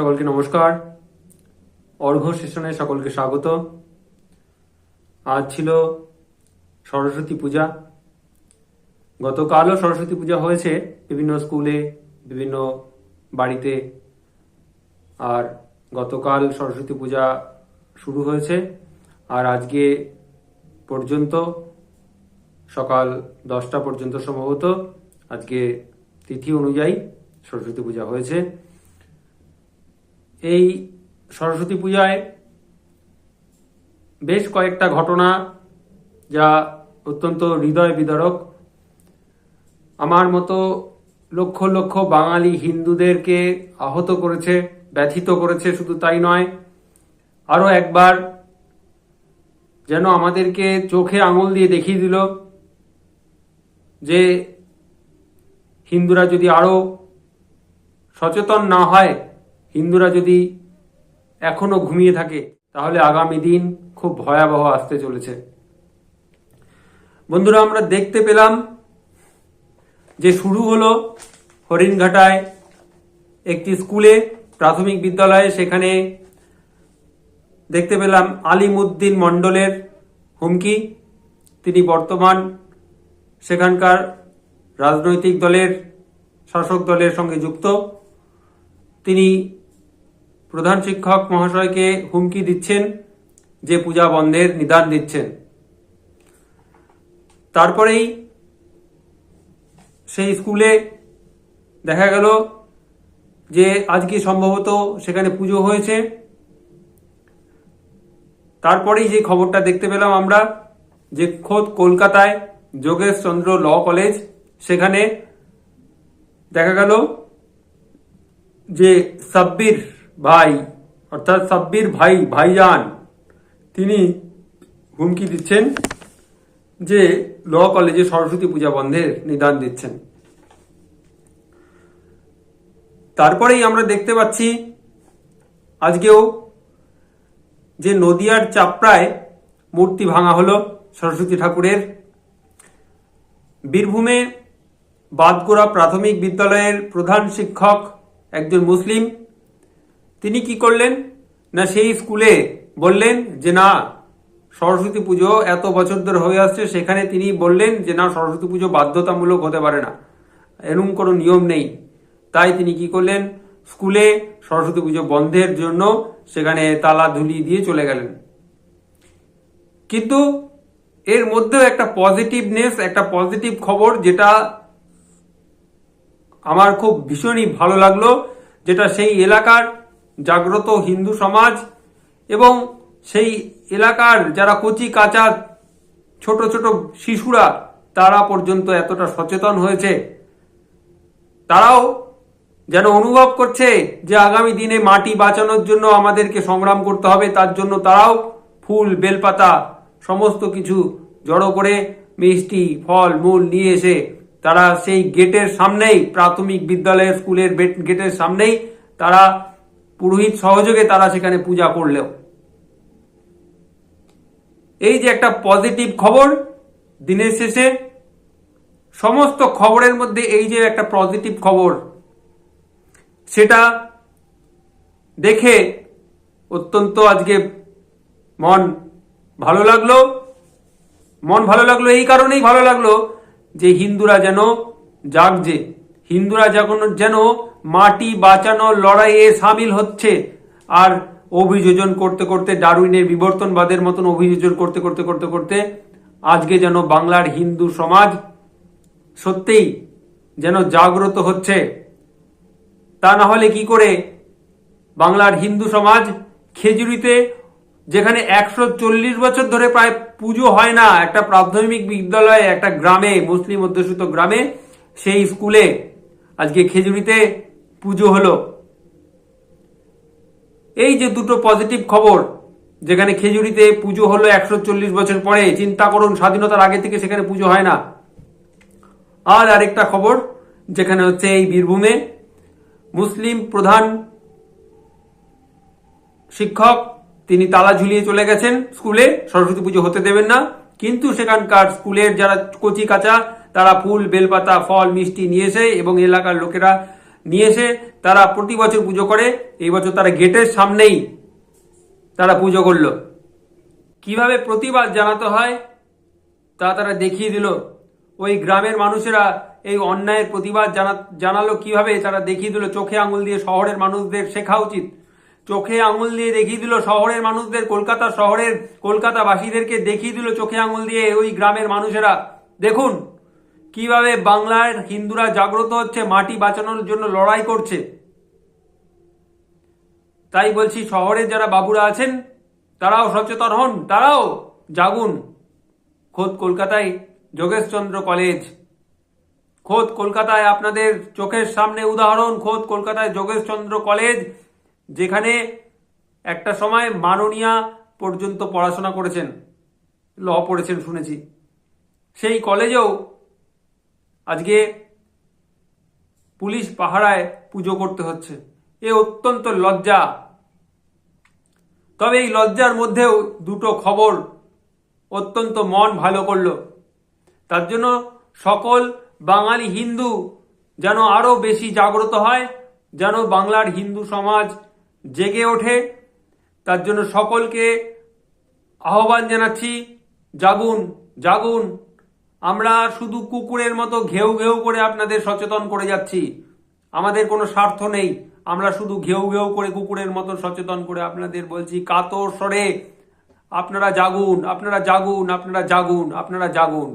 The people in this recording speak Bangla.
সকলকে নমস্কার। অর্ঘ সেশনে সকলকে স্বাগত। আজ ছিল সরস্বতী পূজা। গতকালও সরস্বতী পূজা হয়েছে বিভিন্ন স্কুলে, বিভিন্ন বাড়িতে। আর গতকাল সরস্বতী পূজা শুরু হয়েছে। আর আজকে পর্যন্ত সকাল দশটা পর্যন্ত সম্ভবত আজকে তিথি অনুযায়ী সরস্বতী পূজা হয়েছে। এই সরস্বতী পূজায় বেশ কয়েকটা ঘটনা যা অত্যন্ত হৃদয় বিদারক। আমার মতো লক্ষ লক্ষ বাঙালি হিন্দুদেরকে আহত করেছে, ব্যথিত করেছে, শুধু তাই নয় আরও একবার যেন আমাদেরকে চোখে আঙুল দিয়ে দেখিয়ে দিল যে হিন্দুরা যদি আরও সচেতন না হয় হিন্দুরা যদি এখনও ঘুমিয়ে থাকে, তাহলে আগামী দিন খুব ভয়াবহ আসতে চলেছে। বন্ধুরা, আমরা দেখতে পেলাম যে শুরু হলো হরিণঘাটায় একটি স্কুলে, প্রাথমিক বিদ্যালয়ে। সেখানে দেখতে পেলাম আলিমুদ্দিন মণ্ডলের হুমকি। তিনি বর্তমান সেখানকার রাজনৈতিক দলের শাসক দলের সঙ্গে যুক্ত। তিনি প্রধান শিক্ষক মহাশয়কে হুমকি দিচ্ছেন, যে পূজা বন্ধের নিদান দিচ্ছেন। তারপরেই সেই স্কুলে দেখা গেল যে আজকে সম্ভবত সেখানে পুজো হয়েছে। তারপরেই যে খবরটা দেখতে পেলাম আমরা, যে খোদ কলকাতায় যোগেশ চন্দ্র ল কলেজ, সেখানে দেখা গেল যে সাব্বির ভাই, অর্থাৎ সাব্বির ভাই, ভাইজান, তিনি হুমকি দিচ্ছেন যে ল কলেজে সরস্বতী পূজা বন্ধের নিদান দিচ্ছেন। তারপরেই আমরা দেখতে পাচ্ছি আজকেও যে নদিয়ার চাপড়ায় মূর্তি ভাঙা হলো সরস্বতী ঠাকুরের। বীরভূমে বাদগোড়া প্রাথমিক বিদ্যালয়ের প্রধান শিক্ষক একজন মুসলিম তিনি কি করলেন? না সেই স্কুলে বললেন যে, না, সরস্বতী পুজো এত বছর ধরে হয়ে আসছে, সেখানে তিনি বললেন যে, না, সরস্বতী পুজো বাধ্যতামূলক হতে পারে না। এরকম কোনো নিয়ম নেই। তাই তিনি কি করলেন? স্কুলে সরস্বতী পুজো বন্ধের জন্য সেখানে তালা ধুলি দিয়ে চলে গেলেন। কিন্তু এর মধ্যেও একটা পজিটিভনেস একটা পজিটিভ খবর যেটা আমার খুব ভীষণই ভালো লাগল, যেটা সেই এলাকার জাগ্রত হিন্দু সমাজ এবং সেই এলাকার যারা কচি কাঁচা ছোট ছোট শিশুরা, তারা পর্যন্ত এতটা সচেতন হয়েছে। তারাও যেন অনুভব করছে যে আগামী দিনে মাটি বাঁচানোর জন্য আমাদেরকে সংগ্রাম করতে হবে, তার জন্য তারাও ফুল, বেলপাতা, সমস্ত কিছু জড়ো করে মিষ্টি, ফল, মূল নিয়ে এসে তারা সেই গেটের সামনেই, প্রাথমিক বিদ্যালয়ের স্কুলের গেটের সামনেই তারা পুরোহিত সহযোগে তারা সেখানে পূজা করলেও। এই যে একটা পজিটিভ খবর, দিনের শেষে সমস্ত খবরের মধ্যে এই যে একটা পজিটিভ খবর, সেটা দেখে অত্যন্ত আজকে মন ভালো লাগল। মন ভালো লাগল এই কারণেই ভালো লাগল যে হিন্দুরা যেন জাগছে হিন্দুরা যখন যেন মাটি বাঁচানোর লড়াইয়ে সামিল হচ্ছে। আর অভিযোজন করতে করতে ডারউইনের বিবর্তনবাদের মতন অভিযোজন করতে করতে করতে করতে আজকে যেন বাংলার হিন্দু সমাজ সত্যিই যেন জাগ্রত হচ্ছে। তা না হলে কি করে বাংলার হিন্দু সমাজ খেজুরিতে, যেখানে একশো চল্লিশ বছর ধরে প্রায় পুজো হয় না, একটা প্রাথমিক বিদ্যালয়ে, একটা গ্রামে, মুসলিম অধ্যুষিত গ্রামে, সেই স্কুলে আজকে খেজুরিতে পুজো হলো। এই যে দুটো পজিটিভ খবর, যেখানে খেজুরিতে পুজো হলো একশো চল্লিশ বছর পরে, চিন্তা করুন, স্বাধীনতার আগে থেকে সেখানে পুজো হয় না। আর আরেকটা খবর, যেখানে হচ্ছে এই বীরভূমে মুসলিম প্রধান শিক্ষক, তিনি তালা ঝুলিয়ে চলে গেছেন স্কুলে, সরস্বতী পুজো হতে দেবেন না। কিন্তু সেখানকার স্কুলের যারা কচি কাঁচা তারা ফুল, বেলপাতা, ফল, মিষ্টি নিয়ে এসে এবং এলাকার লোকেরা নিয়ে এসে তারা প্রতি বছর পুজো করে। এই বছর তারা গেটের সামনেই তারা পুজো করল। কীভাবে প্রতিবাদ জানাতে হয় তা তারা দেখিয়ে দিল। ওই গ্রামের মানুষেরা এই অন্যায়ের প্রতিবাদ জানা, জানালো কীভাবে তারা দেখিয়ে দিল। চোখে আঙুল দিয়ে শহরের মানুষদের শেখা উচিত। চোখে আঙুল দিয়ে দেখিয়ে দিল শহরের মানুষদের, কলকাতা শহরের কলকাতাবাসীদেরকে দেখিয়ে দিল চোখে আঙুল দিয়ে। ওই গ্রামের মানুষেরা, দেখুন কীভাবে বাংলার হিন্দুরা জাগ্রত হচ্ছে, মাটি বাঁচানোর জন্য লড়াই করছে? তাই বলছি শহরের যারা বাবুরা আছেন, তারাও সচেতন হন, তারাও জাগুন। খোদ কলকাতায় যোগেশচন্দ্র কলেজ। খোদ কলকাতায় আপনাদের চোখের সামনে উদাহরণ, খোদ কলকাতায় যোগেশচন্দ্র কলেজ, যেখানে একটা সময় মাননীয়া পর্যন্ত পড়াশোনা করেছেন, ল পড়েছেন শুনেছি। সেই কলেজেও আজকে পুলিশ পাহারায় পুজো করতে হচ্ছে। এ অত্যন্ত লজ্জা। তবে এই লজ্জার মধ্যেও দুটো খবর অত্যন্ত মন ভালো করল। তার জন্য সকল বাঙালি হিন্দু যেন আরও বেশি জাগ্রত হয়, যেন বাংলার হিন্দু সমাজ জেগে ওঠে। তার জন্য সকলকে আহ্বান জানাচ্ছি, জাগুন জাগুন। আমরা শুধু কুকুরের মতো ঘেউ ঘেউ করে আপনাদের সচেতন করে যাচ্ছি। আমাদের কোনো স্বার্থ নেই। আমরা শুধু ঘেউ ঘেউ করে কুকুরের মতো সচেতন করে আপনাদের বলছি, কাতর স্বরে আপনারা জাগুন আপনারা জাগুন আপনারা জাগুন আপনারা জাগুন।